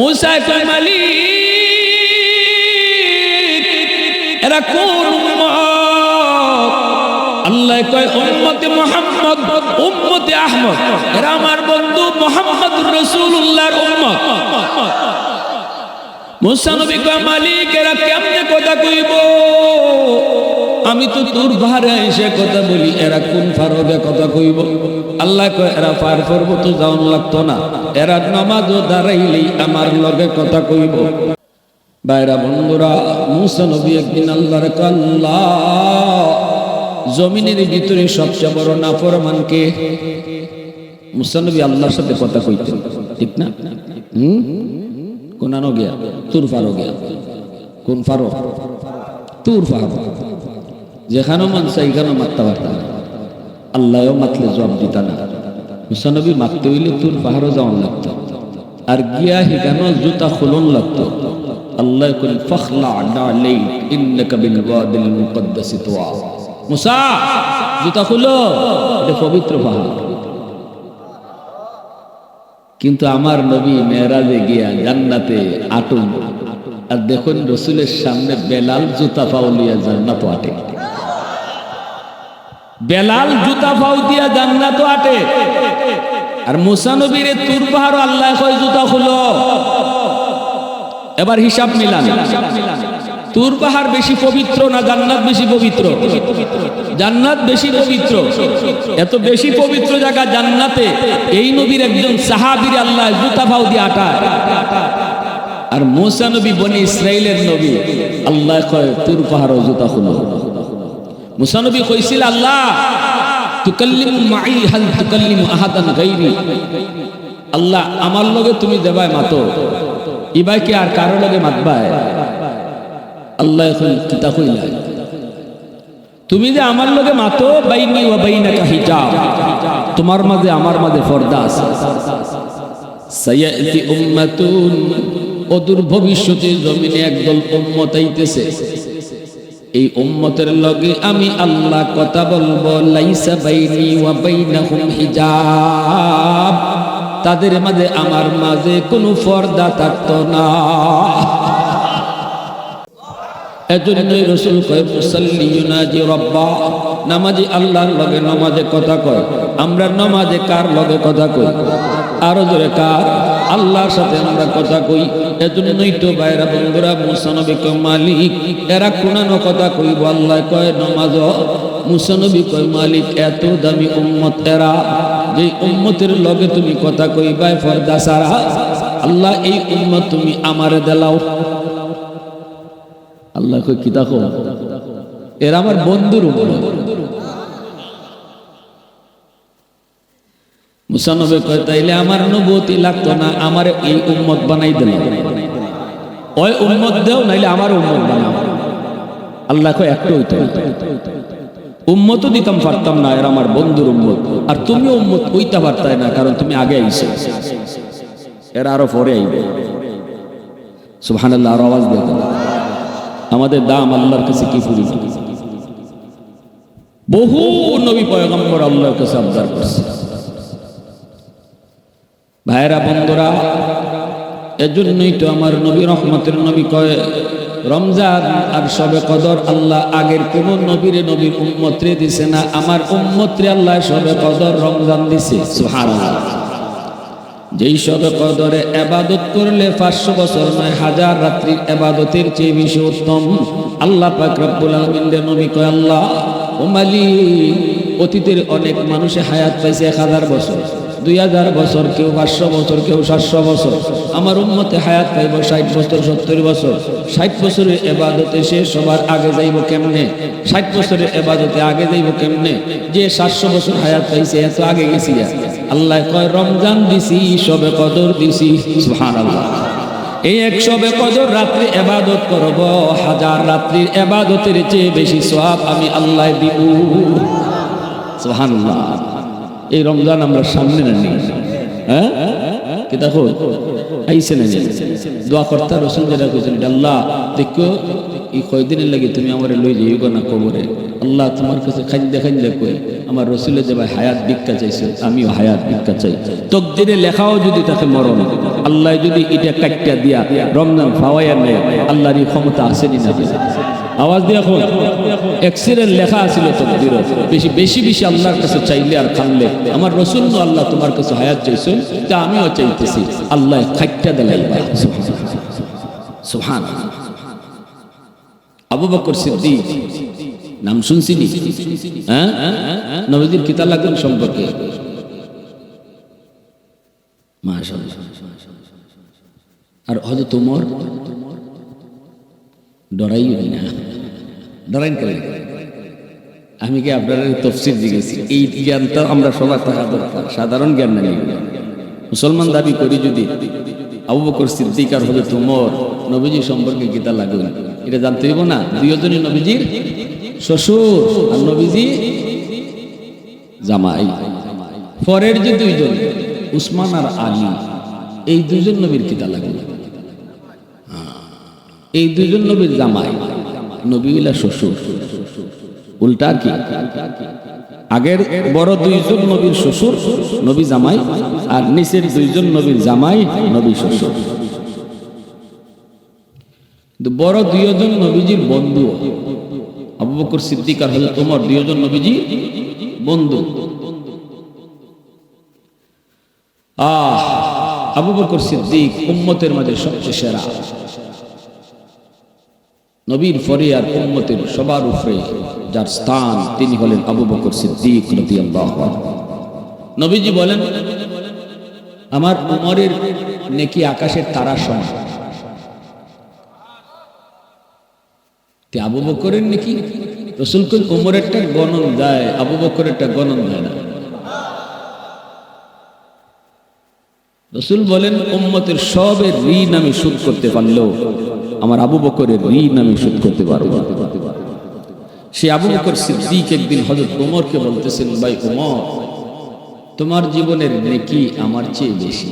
মুসাই কয়, মালিক, এরা কোন উম্মত? আল্লাহ কয়, উম্মতে মোহাম্মদ, উম্মতে আহমদ। এরা আমার বন্ধু মোহাম্মদ রাসূলুল্লাহর উম্মত। মুসা নবী কয়, মালিক, এরা কেমনে কথা কইব? আমি তো তোর ভারে এসে কথা বলি, এরা কোন ফারবে কথা কইব? আল্লাহ কয়, এরা পার করব তো যাওন লাগতো না। এরা নামাজও দাঁড়াইলেই আমার লগে কথা কইব। বাইরা বন্ধুরা, মুসা নবী একদিন আল্লাহর কাল্লা জমিনের ভিতরে সবচেয়ে বড় নাফরমানকে মুসা নবী আল্লাহর সাথে কথা কইতেন, ঠিক না? হুম? কোনানো গিয়া তুর ফারো গিয়া কোন ফারো? তুর ফারো। যেখানেও মান সেইখানেও মারতে পারতাম আল্লাহও মাতলে জবাব দিতা না। মুসানবী মারতে হইলে তুর পাহাড়ও যাওয়ান লাগতো। আর গিয়া হিগানো জুতা খুলন লাগতো। আল্লাহ কই ফখলা নালাইক ইন্নাকা বিল ওয়াদিল মুকদ্দাস তুয়া। মুসা, জুতা খুলো, এটা পবিত্র পাহাড়। কিন্তু আমার নবী মেয়েরাজে গিয়া জান্নাতে আটুন। আর দেখুন, রসুলের সামনে বেলাল জুতা পাউলিয়া জান্নাত আটে। বেলাল জুতা পাউ দিয়া জান্নাত আটে। আর মুসা নবীরে তুর পাহাড় আল্লাহ কয় জুতা খুলো। এবার হিসাব মিলান। তুর পাহাড় বেশি পবিত্র না জান্নাত বেশি পবিত্র? জান্নাত বেশি পবিত্র। এত বেশি পবিত্র জায়গা জান্নাতে এই নবীর একজন সাহাবীর আল্লাহ জুতা পাউ দিয়ে আটায়। আর মোসা নবী বনি ইসরাইলের নবী আল্লাহ কয়, তুর পাহাড় জুতা খুলো। মুসা নবী কইছিল, আল্লাহ, তুকাল্লিমু মাই হাল তুকাল্লিমু আহাদান গাইরি। আল্লাহ, আমার লগে তুমি দেবায় মাতো। ইবাই কি আর কারও লগে মাতবায়? আল্লাহ এখন কিতা কইলা তুমি যে আমার লগে মাতো, বাইনি ওয়া বাইনাকা হিজাব। তোমার মাঝে আমার মাঝে পর্দা আছে। সায়াতি উম্মাতুন অদূর ভবিষ্যতে জমিনে একদল উম্মত আইতেছে। এই উম্মতের লগে আমি আল্লাহ কথা বলব, লাইসা বাইনি ওয়া বাইনাহুম হিজাব। তাদের মাঝে আমার মাঝে কোনো পর্দা থাকতো না। এজন্যই রসুল কয় ইউনাজি রব্বা। নামাজি আল্লাহর লগে নামাজে কথা কয়। আমরা নামাজে কার লগে কথা কই? আরও জোরে কার? আল্লাহর সাথে আমরা কথা কই। এজন্যই তো বাইরা বন্ধুরা মুসানবী কয়, মালিক, এরা কোনানো কথা কইব, আল্লাহ কয় নামাজ মুসানবী কয়, মালিক, এত দামি উম্মত এরা, যে উম্মতের লগে তুমি কথা কইবাই ফরদা সারা আল্লাহ, এই উম্মত তুমি আমারে দেলাও। আল্লাহ কই কি দেখো? এরা আমার বন্ধুর উপর মুসানবে কয়, তাইলে আমার নবতি লাগতো না, আমার এই উম্মত বানাই দিল ওই উম্মত দেও, নাইলে আমার উম্মত বানাও। আল্লাহ কয়, একটু হইতো উম্মত দিতাম, পারতাম না, এরা আমার বন্ধুর উম্মত। আর তুমি উম্মত কইতে পারতাই না, কারণ তুমি আগে আইছো। এরা আরও পরে আইবে। সুবহানাল্লাহ, আর আওয়াজ দেখো আমাদের দাম আল্লাহর কাছে কি ফুরি? বহু নবী পয়গম্বর আল্লাহর কাছে আবদার করছে। ভাইরা বন্ধুরা এজন্যই তো আমার নবী রহমতের নবী কয়, রমজান আর সবে কদর আল্লাহ আগের কোন নবীরে নবীর উম্মত্রে দিছে না, আমার উম্মত্রে আল্লাহ সবে কদর রমজান দিছে। যেই সবে কদরে এবাদত করলে পাঁচশো বছর নয়, হাজার রাত্রির এবাদতের চেয়ে বেশি উত্তম। আল্লাহ পাক নবী কয়, আল্লাহ, ও মালিক, অতীতের অনেক মানুষে হায়াত পাইছে এক হাজার বছর। দুই হাজার বছর, কেউ পাঁচশো বছর, কেউ সাতশো বছর। আমার উন্মতে হায়াত পাইব ষাট বছর, সত্তর বছর। ষাট বছরের এবাদতে সে সবার আগে যাইব কেমনে? ষাট বছরের এবাদতে আগে যাইব কেমনে? যে সাতশো বছর হায়াত পাইছে, এত আগে গেছি আল্লাহ কয়, রমজান দিছি সবে কদর দিছি। এই এক সবে কদর রাত্রি এবাদত করব, হাজার রাত্রির এবাদতের চেয়ে বেশি সওয়াব আমি আল্লাহ দিব। সুবহানাল্লাহ। এই রমজান আমরা সামনে না নিয়ে হ্যাঁ দেখো? দোয়া কর্তা রসুল যেটা আল্লাহ, দেখো, এই কয়দিনের লাগে তুমি আমার লই যাইও না কবরে? আল্লাহ তোমার কাছে খাইন্দে খাইন্দে কই, আমার রসুলে যে ভাই হায়াত ভিক্ষা চাইছে, আমিও হায়াত ভিক্ষা চাই। তকদিরে লেখাও যদি তাকে মরণ, আল্লাহ যদি এটা কাটটা দিয়া রমজান ফাওয়াইয়া নেয়, আল্লাহর ক্ষমতা আসেনি না আওয়াজ দিয়ে এখন এক্সিডেন্ট লেখা আছিল তকদির। বেশি বেশি বেশি আল্লাহর কাছে চাইলে আর খানলে আমার রসুল আল্লাহ তোমার কাছে হায়াত চাইছে তা আমিও চাইতেছি। আল্লাহ খাইটা দিলাই সুহান আবু বকর সিদ্দিক, নাম শুনছিনি হ্যাঁ? নবীজির কিতা লাগবেন সম্পর্কে? আর হয়তো তোমার ডরাই না। ডরাইন করে আমি কি আপনার তফসির জিজ্ঞেসি এই জ্ঞান তো আমরা সবার থাকা দরকার, সাধারণ জ্ঞান না মুসলমান দাবি করি যদি, আবু বকর সিদ্দিক আর তোমার নবীজি সম্পর্কে গীতা লাগুন এটা জানতে হইব না, দুইজনই নবীজির শ্বশুর আর নবীজি জামাই। পরের যে দুইজন, উসমান আর আলী, এই দুইজন নবীর কিতা লাগুন এই দুইজন নবীর জামাই নবীলা শ্বশুর। উল্টা কি? আগের বড় দুইজন নবীর শ্বশুর, নবী জামাই, আর নিচের দুইজন নবীর জামাই, নবী শ্বশুর। বড় দুইজন নবীজির বন্ধু। আবু বকর সিদ্দিক আর হজরত ওমর দুইজন নবীজি বন্ধু। আহ, আবু বকর সিদ্দিক উম্মতের মাঝে সবচেয়ে সেরা। নবীর ফরে আর উম্মতের সবার উপরে যার স্থান তিনি হলেন আবু বকর সিদ্দিক নবীজি বলেন, আমার উমরের নেকি আকাশের তারা সমান। আবু বকরের নাকি? রসুল কোন উমরেরটা গণন দেয় আবু বকরেরটা গণন দেয় না। রসুল বলেন, উম্মতের সবের ঋণ আমি শোধ করতে পারলেও আমার আবু বকরের ঋণ আমি শোধ করতে পারব সে আবু বকর সিদ্দিক একদিন হজরত উমরকে বলতেছেন, ভাই উমর, তোমার জীবনের নেকি আমার চেয়ে বেশি।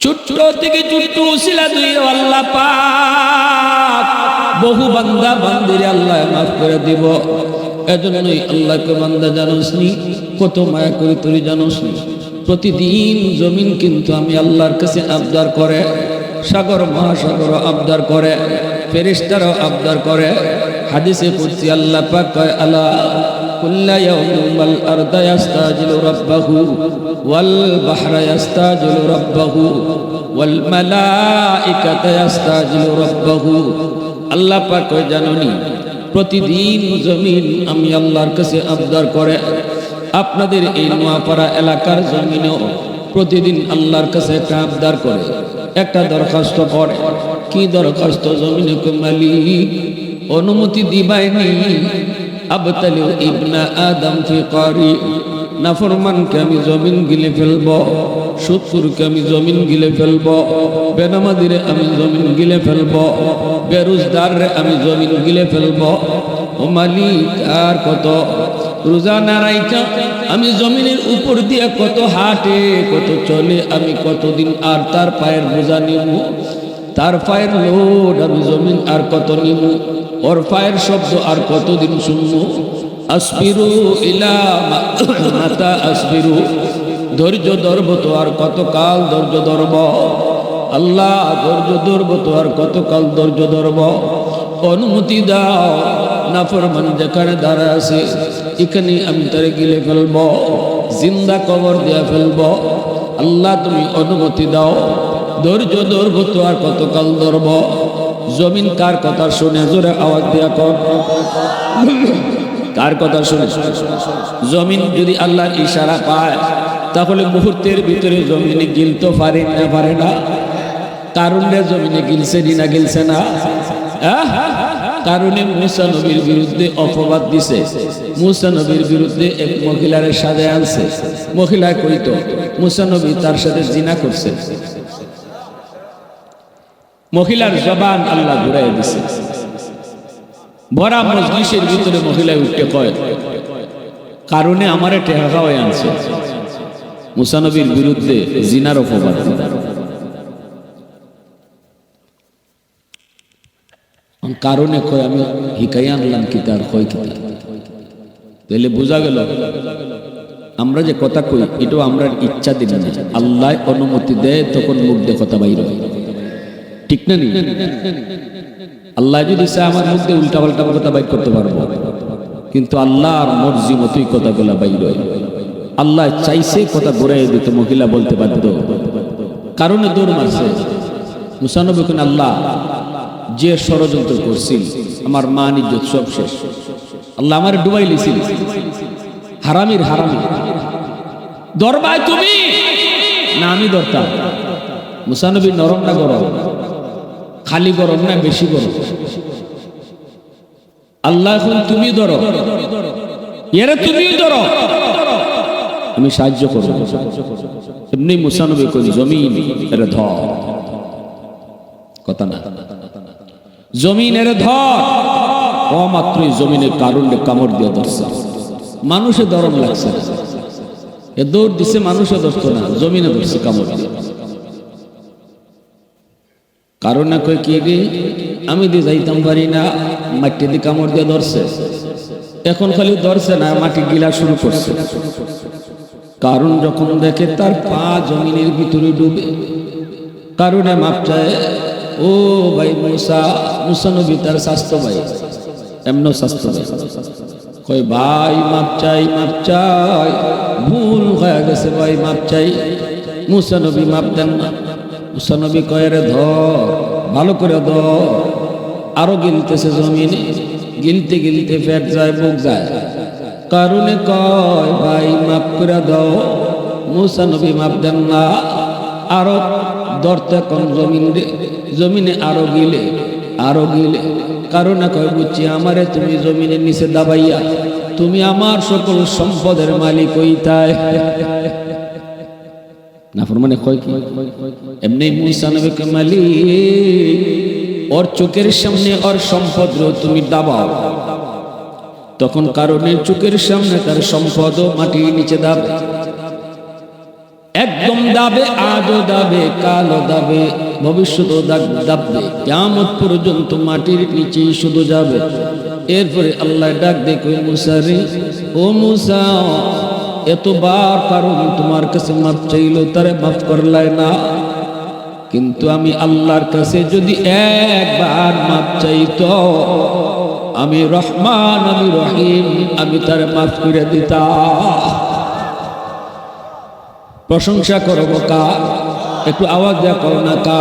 ছোট্ট থেকে ছোট্ট উসিলা দুই আল্লাহ পাক বহু বান্দা বান্দিরে আল্লাহ মাফ করে দিব। এজন্যই আল্লাহকে বান্দা জানোসনি, কত মায়া করে তুই জানোসনি। প্রতিদিন জমিন কিন্তু আমি আল্লাহর কাছে আবদার করে সাগর মহাসাগর আবদার করে ফেরিস্তারও আবদার করে হাদিসে কুরসি আল্লাহ পাক কয় আলা كل يوم والأرض يستاجل ربه والبحر يستاجل ربه والملائكة يستاجل ربه আল্লাহ পাক কয় জাননি প্রতিদিন জমিন আমি আল্লাহর কাছে আবদার করে আপনাদের এই নোয়াপাড়া এলাকার জমিনেও প্রতিদিন আল্লাহর কাছে একটা করে, একটা দরখাস্ত করে কি দরখাস্ত? জমিনে মালিক, অনুমতি দিবাইনি আবতালিউ ইবনা আদম ফি কারি নাফরমানকে আমি জমিন গিলে ফেলব সুৎকুরকে আমি জমিন গিলে ফেলব, বেনামাদিরে আমি জমিন গিলে ফেলব বেরোজদারে আমি জমিন গিলে ফেলব। ও মালিক আর কত? রোজা নারাইকা আমি জমিনের উপর দিয়ে কত হাঁটে, কত চলে, আমি কতদিন আর তার পায়ের বোঝা নিব তার পায়ের লোড আমি জমিন আর কত নিব ওর পায়ের শব্দ আর কতদিন শুনব? আসবিরু ইলা মাতা আসবিরু। ধৈর্য ধরব তো আর কতকাল ধৈর্য ধরব? আল্লাহ, ধৈর্য ধরব তো আর কতকাল ধৈর্য ধরব? অনুমতি দাও না নাফরমান যেখানে দাঁড়া আছে। এখানে আমি তারে গিলে ফেলব, জিন্দা কবর দিয়া ফেলব। আল্লাহ, তুমি অনুমতি দাও। ধৈর্য ধরব তো আর কতকাল ধরব। জমিন কার কথা শুনে জোরে আওয়াজ দিয়া কর। কার কথা শুনে? জমিন যদি আল্লাহর ইশারা পায়, তাহলে মুহূর্তের ভিতরে জমিনে গিলতে পারে না পারে না। কারণে জমিনে গিলছে না গিলছে না? কারণে মুসা নবীর বিরুদ্ধে অপবাদ দিছে। মুসা নবীর বিরুদ্ধে এক মহিলার সাজে আনছে। মহিলা কইত মুসা নবী তার সাথে জিনা করছে। মহিলার জবান আল্লাহ ঘুরাই দিছে। ভরা মজলিসের ভিতরে মহিলা উঠতে কয়, কারণে আমারে টেহা খাওয়াই আনছে। মুসানবীর বিরুদ্ধে জিনার অপবাদ কারণে কয়, আমি হিকাই আনলাম কি তার, কয় কি তাহলে বোঝা গেল, আমরা যে কথা কই, এটাও আমরা ইচ্ছা দিন না। আল্লাহ অনুমতি দেয়, তখন মুখ দিয়ে কথা বাইর হয়। ঠিক না নি? আল্লাহ যদি চায়, আমার মুখ দিয়ে উল্টা পাল্টা কথা বাইর করতে পারব। কিন্তু আল্লাহর মর্জি মতোই কথাগুলা বাইর হয়। আল্লাহ চাইছে কথা ঘুরাই দিতে, মহিলা বলতে বাধ্য। কারণে দৌড় মারছে। মুসানবী আল্লাহ যে ষড়যন্ত্র করছিল, আমার মা ইজ্জত সব শেষ। আল্লাহ আমার ডুবাই লিছিল হারামির হারামি। দরবায় তুমি? না, আমি দরকার মুসানবী নরম না গরম? খালি গরম না বেশি গরম? আল্লাহ এখন তুমি ধরো। এরা তুমি ধরো। আমি সাহায্য করব। এমনি মুসানবী কোন জমিন, এরা ধর। কথা না। জমিন এর ধর। অমাত্রই জমিনের কারণে কামড় দিয়ে ধরছে। মানুষে দরম লাগছে এ দৌড় দিছে মানুষে ধরতো না, জমিনে ধরছে কামড় দিয়ে। কারণ না কই কি রে? আমি দিয়ে যাইতাম পারি না মাটি দিয়ে কামড় দিয়ে ধরছে। এখন খালি ধরছে না, মাটি গিলা শুরু করছে। কারণ যখন দেখে তার পা জমিনের ভিতরে ডুবে। কারণে মাপ চায় ও ভাই মুসা মুসা নবী তার স্বাস্থ্য ভাই এমন স্বাস্থ্য ভাই। কয়, ভাই, মাপ চাই মাপ চাই, ভুল হয়ে গেছে ভাই, মাপ চাই। মুসা নবী মাপ দেন না। মুসা নবী কয় রে ধর, ভালো করে ধর, আরও গিলতেছে জমিনে, গিলতে গিলতে ফেট যায়, বুক যায়। কারণে কয়, ভাই, মাপ করে দাও মুসা নবী মাপ দেন না। আরও দরতে কোন জমিন জমিনে আরও গিলে আরও গিলে। কারণে কয়, বুঝছি আমারে তুমি জমিনের নিচে দাবাইয়া, তুমি আমার সকল সম্পদের মালিক ওর চোখের সামনে ওর সম্পদ তুমি দাবাও। তখন কারণে চোখের সামনে তার সম্পদ মাটির নিচে দাবে। একদম দাবে, আজও দাবে কালো দাবে, ভবিষ্যৎ দাববে কেমন পর্যন্ত মাটির নিচেই শুধু যাবে। এরপরে আল্লাহ ডাক দেখো মুসারে ও মুসা, এতবার কারণ তোমার কাছে মাপ চাইল, তারে মাফ করলাই না। কিন্তু আমি আল্লাহর কাছে যদি একবার মাপ চাইতো, আমি রহমান, আমি রহিম, আমি তারে মাফ করে দিতাম। প্রশংসা করব কা? একটু আওয়াজ দেওয়া করো না কা?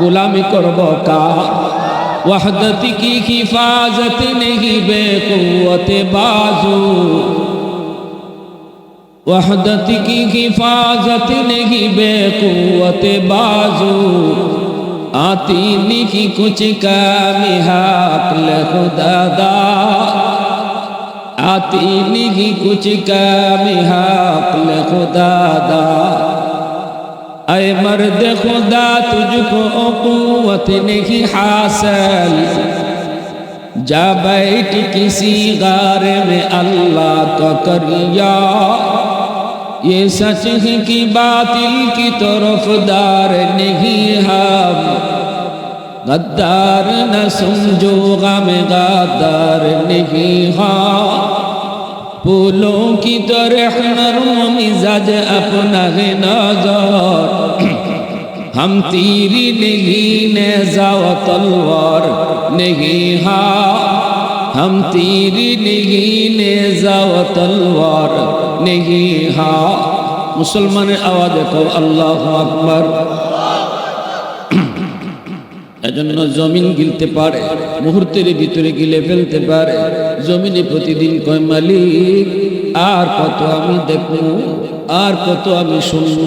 গুলামি করব কা? ওয়াহদতি কি হিফাজত নেহি বে কুয়তে বাজু? ওয়াহদতি কি হিফাজত নেহি বে কুয়তে বাজু? আতি নিহি কুচ কামি হাত লেহ দাদা आती नहीं कुछ काम हाकल खुदादा अय मर्द खुदा, तुझको कुवत नहीं हासिल। जा बैठ किसी गार में अल्लाह का करिया। ये सच है कि बातिल की तरफ़ दार नहीं हम। غدار نہ سمجھو غم غدار نہیں ہاں پولوں کی طرح نرم مزاج اپنا غنا نظر ہم تیری نہیں نیزا و تلوار نہیں ہاں ہم تیری نہیں نیزا و تلوار نہیں ہاں مسلمان آواز کو اللہ اکبر۔ এজন্য জমিন গিলতে পারে, মুহূর্তের ভিতরে গিলে ফেলতে পারে। জমিনে প্রতিদিন কয়, মালিক, আর কত আমি দেখব, আর কত আমি শুনব,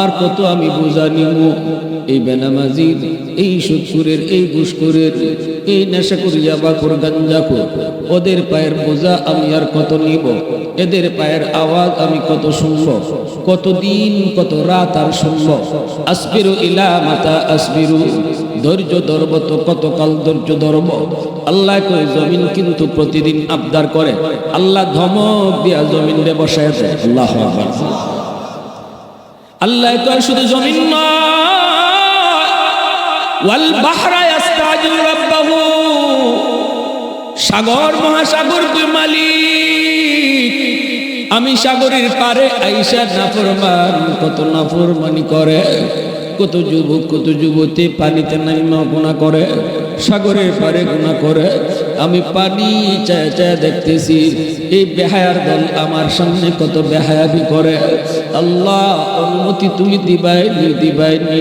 আর কত আমি বোঝা নিব। এই বেনামাজির, এই সুৎকুরের এই ঘুষকুরের এই নেশা করিয়া বাকুর গাঞ্জা কর ওদের পায়ের বোঝা আমি আর কত নিব? এদের পায়ের আওয়াজ আমি কত শুনব? কতদিন, কত রাত আর শুনব? আসবিরু ইলা মাতা আসবিরু। ধৈর্য ধরব তো কতকাল ধৈর্য ধরব? আল্লাহ কই, জমিন কিন্তু প্রতিদিন আবদার করে। আল্লাহ ধমক দিয়া জমিন রে বসায় দেয়। আল্লাহ আল্লাহ কয়, শুধু জমিন সাগর, মহাসাগর তুই মালিক। আমি সাগরের পারে আইসা নাফরমান, কত নাফরমানি করে। কত যুবক, কত যুবতী পানিতে নাইমা গুণা করে, সাগরের পারে গুণা করে। আমি পানি চায় চায় দেখতেছি, এই বেহায়ার দল আমার সামনে কত বেহায়াবি করে। আল্লাহ, অনুমতি তুমি দিবাইনি দিবাইনি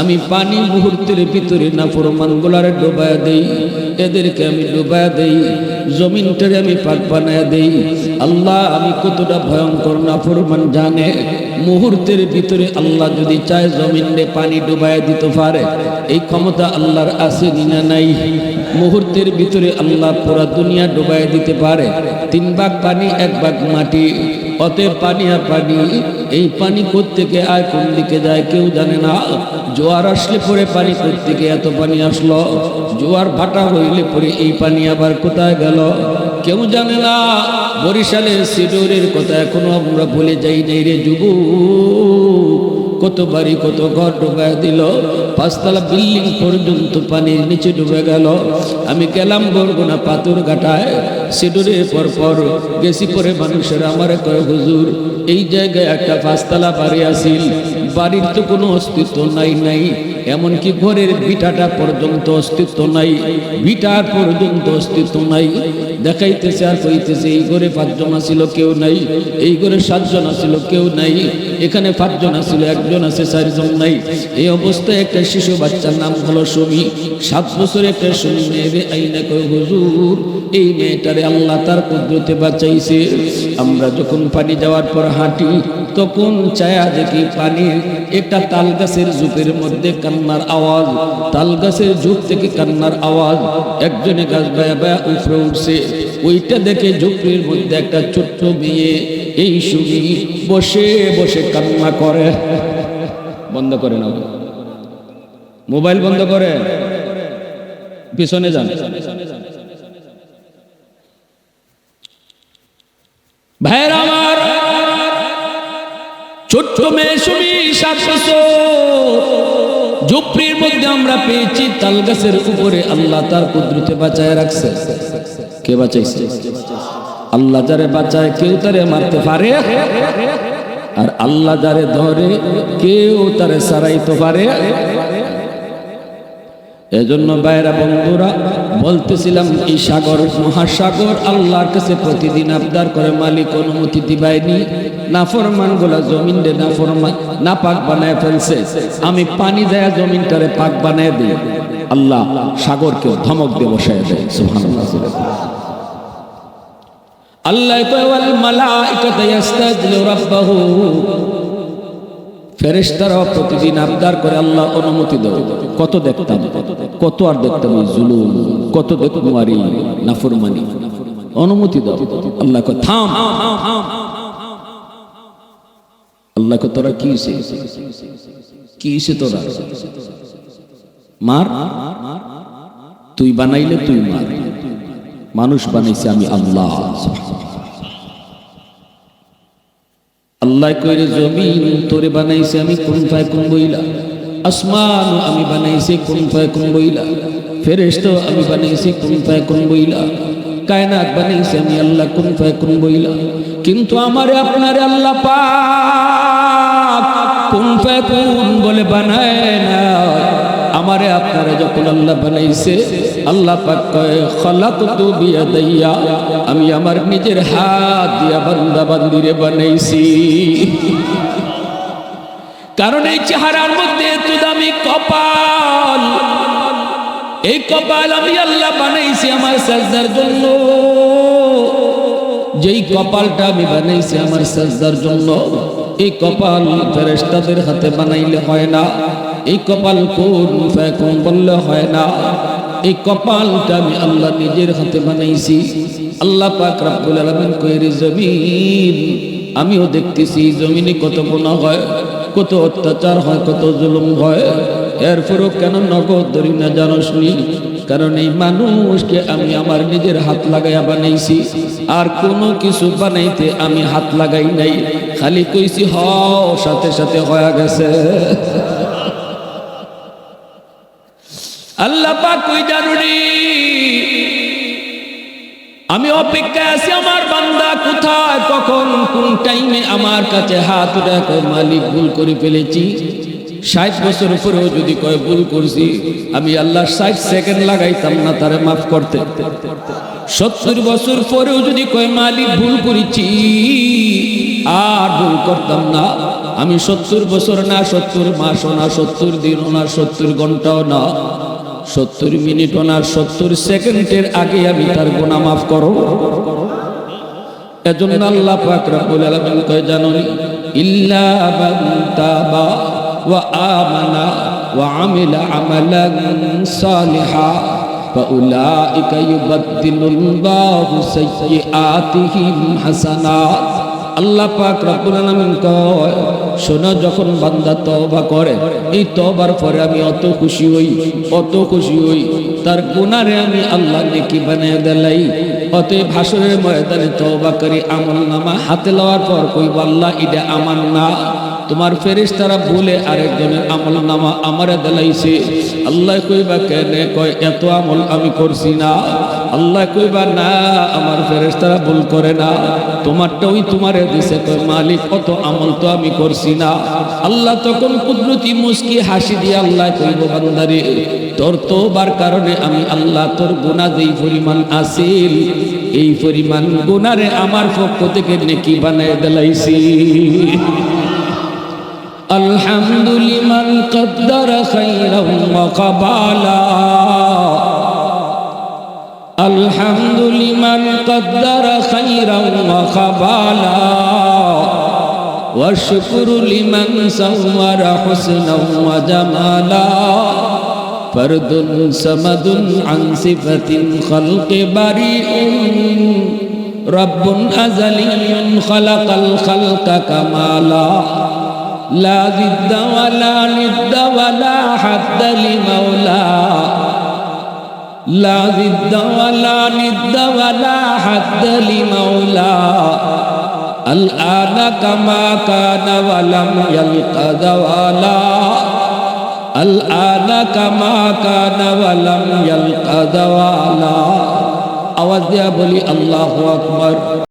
আমি পানি মুহূর্তের ভিতরে না ফরমান গোলারে ডোবায় দেই, এদেরকে আমি ডুবায় দেই, জমিনটারে আমি পাক বানায় দেই। আল্লাহ, আমি কতটা ভয়ঙ্কর না ফরমান জানে। মুহূর্তের ভিতরে আল্লাহ যদি চায় জমিনে পানি ডুবায় দিতে পারে। এই ক্ষমতা আল্লাহর আছে না নাই? মুহূর্তের ভিতরে আল্লাহ পুরা দুনিয়া ডুবায় দিতে পারে। তিন ভাগ পানি, এক ভাগ মাটি। অতএব পানি আর পানি, এই পানি থেকে আয় কোন দিকে যায় কেউ জানে না। জোয়ার আসলে পরে পানি থেকে এত পানি আসলো? জোয়ার ভাটা হইলে পরে এই পানি আবার কোথায় গেল? কেউ জানে না, বরিশালের সিডোরের কথা এখনও আমরা ভুলে যাই নাই রে যুবু কত বাড়ি, কত ঘর ডুবাই দিল, পাঁচতলা বিল্ডিং পর্যন্ত পানির নিচে ডুবে গেল। আমি গেলাম বরগুনা পাথর ঘাটায় সিডুরের পর পর গেছি পরে মানুষের আমার কয়, হুজুর, এই জায়গায় একটা পাঁচতলা বাড়ি আসিল বাড়ির তো কোনো অস্তিত্ব নাই নাই। এমনকি ঘরের বিটাটা পর্যন্ত অস্তিত্ব নাই বিটার পর্যন্ত অস্তিত্ব নাই। দেখাইতেছে আর কইতেছে, এই ঘরে পাঁচজন ছিল কেউ নাই। এই ঘরে সাতজন ছিল কেউ নাই। এখানে পাঁচজন ছিল একজন আছে, চারজন নাই। এই অবস্থায় একটা শিশু বাচ্চার নাম হলো সুমি। সাত বছরের একটা সুমি মেয়েরে আইনা কয়, হুজুর, এই মেয়েটারে আল্লাহ তার কুদরতে বাঁচাইছে। আমরা যখন পানি যাওয়ার পর হাঁটি তখন চায়া দেখি পানির একটা তাল গাছের ঝুপের মধ্যে কান্নার আওয়াজ তাল গাছের ঝুপ থেকে কান্নার আওয়াজ। একজনে গাছ বায়া বায়া উপরে উঠছে। ওইটা দেখে ঝুপড়ির মধ্যে একটা ছোট্ট মেয়ে এই সুমি বসে বসে কান্না করে। বন্ধ করে না মোবাইল বন্ধ করে। পিছনে যান। ভাইয়ের মেয়ে সুমি সাত ঝুপড়ির মধ্যে আমরা পেয়েছি তাল গাছের উপরে আল্লাহ তার কুদরতে বাঁচায় রাখছে। কে বাঁচাইছে? আল্লাহ যারে বাঁচায়, কেউ তারে মারতে পারে। আর আল্লাহ যারে ধরে, কেউ তারে সারাইতে পারে। এজন্য বাইরা বন্ধুরা, বলতেছিলাম এই সাগর মহাসাগর আল্লাহর কাছে প্রতিদিন আবদার করে মালিক অনুমতি দিবাইনি। নাফরমানগুলা জমিন রে নাফরমান না পাক বানায় ফেলছে। আমি পানি দেয়া জমিনটারে পাক বানায় দিই। আল্লাহ সাগরকে ধমক দিয়ে বসায় দেয়। সুবহানাল্লাহ। আল্লাহ ফেরেশতারাও প্রতিদিন আবদার করে আল্লাহ অনুমতি দাও কত দেখতাম, কত আর দেখতাম জুলুম, কত দেখতাম আর নাফরমানি। অনুমতি দাও। আল্লাহ থাম। আল্লাহ তোরা কি কি তোরা? মার? তুই বানাইলে তুই মার। মানুষ বানাইছে আমি আল্লাহ। আল্লাহ কইরে, জমিন তোরে বানাইছে আমি কোন পায় কোন বইলা আসমান আমি বানাইছি কোন পায় কোন বইলা ফেরেশতা আমি বানাইছি কোন পায় কোন বইলা কায়নাত বানাইছি আমি আল্লাহ কোন পায় কোন বইলা কিন্তু আমারে, আপনারে আল্লাহ পাক কোন পায় কোন বলে বানায় না। আমারে আপনারে যখন আল্লাহ বানাইছে আল্লাহ পাক কয় খলাকতু বিয়াদাইয়া, আমি আমার নিজের হাত দিয়া বান্দা বান্দিরে বানাইছি। কারণ এই চেহারার মধ্যে এত দামি কপাল, এই কপাল আমি আল্লাহ বানাইছি আমার সাজদার জন্য। যেই কপালটা আমি বানাইছি আমার সাজদার জন্য, এই কপাল ফেরেশতাদের হাতে বানাইলে হয় না, এই কপাল কোন কোন বললে হয় না। এই কপালটা আমি আল্লাহ নিজের হাতে বানাইছি। আল্লাহ পাক রাব্বুল আলামিন কইরে জমিন, আমিও দেখতেছি জমিনে কত গুনাহ হয়, কত অত্যাচার হয়, কত জুলুম হয়। এরপরও কেন নগদ ধরি না জানোস নি কারণ এই মানুষকে আমি আমার নিজের হাত লাগাইয়া বানাইছি। আর কোনো কিছু বানাইতে আমি হাত লাগাই নাই। খালি কইছি, হ, সাথে সাথে হয়ে গেছে। আল্লাহ পাক কই জানুনি? আমি অপেক্ষায় আছি, আমার বান্দা কোথায়, কখন, কোন টাইমে আমার কাছে হাত উঠে মালিক, ভুল করে ফেলেছি। ষাট বছর পরেও যদি কয়, ভুল করছি, আমি আল্লাহ ষাট সেকেন্ড লাগাইতাম না, তারে মাফ করতে। সত্তর বছর পরেও যদি কয়, মালিক, ভুল করেছি, আর ভুল করতাম না, আমি সত্তর বছর না, সত্তর মাসও না, সত্তর দিনও না, সত্তর ঘন্টাও না সত্তর মিনিটও না সত্তর সেকেন্ডের আগে আমি তার গোনা মাফ করো এজন্য আল্লাহ পাক রব্বুল আলামিন কয় জানুনি ইল্লা মান তাবা ওয়া আমানা ওয়া আমিলা আমালান সালিহা فأولئك يبدل الله سيئاتهم حسنات আল্লাহ পাক রব্বুল আলামিন কয়, শোনো যখন বান্দা তওবা করে, এই তওবার পরে আমি অত খুশি হই, অত খুশি হই। তার গুনারে আমি আল্লাহ নেকি বানিয়ে দেলাই। অতএব হাসরের ময়দানে তওবা করি, আমল নামা হাতে লওয়ার পর কইব, আল্লাহ, এটা আমার না। তোমার ফেরেশতারা ভুলে আরেকজনের আমল নামা আমারে দেলাইছে। আল্লাহ কইবা কেন, কয়, এত আমল আমি করছি না। আল্লাহ কইবা না, আমার ফেরেস্তারা ভুল করে না। তোমারটা ওই তোমারে দিছে তো মালিক কত আমল তো আমি করছি না। আল্লাহ তখন কুদরতি মুস্কি হাসি দিয়ে আল্লাহ কইব, বান্দারে, তোর তোবার কারণে আমি আল্লাহ তোর গুণা যেই পরিমাণ আসিল এই পরিমাণ গুনারে আমার পক্ষ থেকে নেকি বানায় আলহামদুলিল্লাহ মান কদ্দার খাইরাম ওয়া কাবালা। الحمد لمن قدر خيرا وقبالا والشكر لمن صور حسنا وجمالا فرد سمد عن صفة خلق بريء رب أزلي خلق الخلق كمالا لا ضد ولا ند ولا حد لمولى لا ضد ولا ند ولا حد لمولاه الآن كما كان ولم يلق ذوالا. الآن كما كان ولم يلق ذوالا. أوذي أبلي الله أكبر.